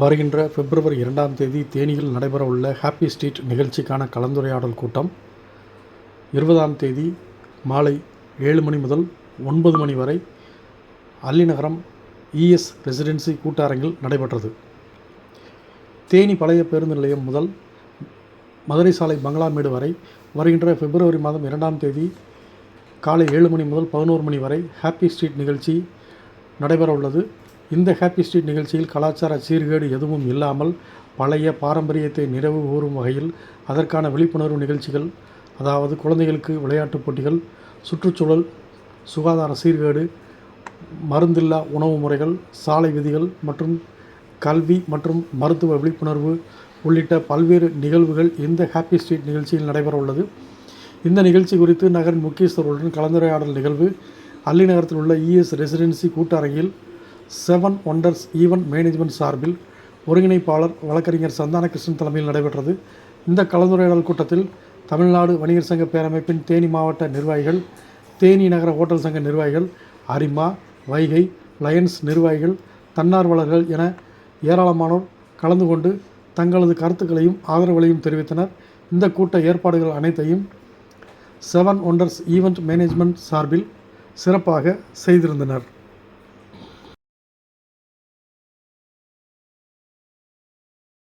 வருகின்ற பிப்ரவரி இரண்டாம் தேதி தேனியில் நடைபெறவுள்ள ஹாப்பி ஸ்ட்ரீட் நிகழ்ச்சிக்கான கலந்துரையாடல் கூட்டம். இருபதாம் தேதி மாலை ஏழு மணி முதல் ஒன்பது மணி வரை அல்லிநகரம் இஎஸ் ரெசிடென்சி கூட்டரங்கில் நடைபெற்றது. தேனி பழைய பேருந்து நிலையம் முதல் மதுரை சாலை பங்களாமேடு வரை வருகின்ற பிப்ரவரி மாதம் இரண்டாம் தேதி காலை ஏழு மணி முதல் பதினோரு மணி வரை ஹாப்பி ஸ்ட்ரீட் நிகழ்ச்சி நடைபெறவுள்ளது. இந்த ஹாப்பி ஸ்ட்ரீட் நிகழ்ச்சியில் கலாச்சார சீர்கேடு எதுவும் இல்லாமல் பழைய பாரம்பரியத்தை நிறைவு கூறும் வகையில் அதற்கான விழிப்புணர்வு நிகழ்ச்சிகள் அதாவது குழந்தைகளுக்கு விளையாட்டுப் போட்டிகள் சுற்றுச்சூழல் சுகாதார சீர்கேடு மருந்தில்லா உணவு முறைகள் சாலை விதிகள் மற்றும் கல்வி மற்றும் மருத்துவ விழிப்புணர்வு உள்ளிட்ட பல்வேறு நிகழ்வுகள் இந்த ஹாப்பி ஸ்ட்ரீட் நிகழ்ச்சியில் நடைபெற உள்ளது. இந்த நிகழ்ச்சி குறித்து நகரின் முக்கியஸ்தர்களுடன் கலந்துரையாடல் நிகழ்வு அல்லி நகரத்தில் உள்ள இஎஸ் ரெசிடென்சி கூட்டரங்கில் செவன் ஒண்டர்ஸ் ஈவென்ட் மேனேஜ்மெண்ட் சார்பில் ஒருங்கிணைப்பாளர் வழக்கறிஞர் சந்தானகிருஷ்ணன் தலைமையில் நடைபெற்றது. இந்த கலந்துரையாடல் கூட்டத்தில் தமிழ்நாடு வணிகர் சங்க பேரமைப்பின் தேனி மாவட்ட நிர்வாகிகள் தேனி நகர ஓட்டல் சங்க நிர்வாகிகள் அரிமா வைகை லயன்ஸ் நிர்வாகிகள் தன்னார்வலர்கள் என ஏராளமானோர் கலந்து கொண்டு தங்களது கருத்துக்களையும் ஆதரவுகளையும் தெரிவித்தனர். இந்த கூட்ட ஏற்பாடுகள் அனைத்தையும் செவன் ஒண்டர்ஸ் ஈவெண்ட் மேனேஜ்மெண்ட் சார்பில் சிறப்பாக செய்திருந்தனர்.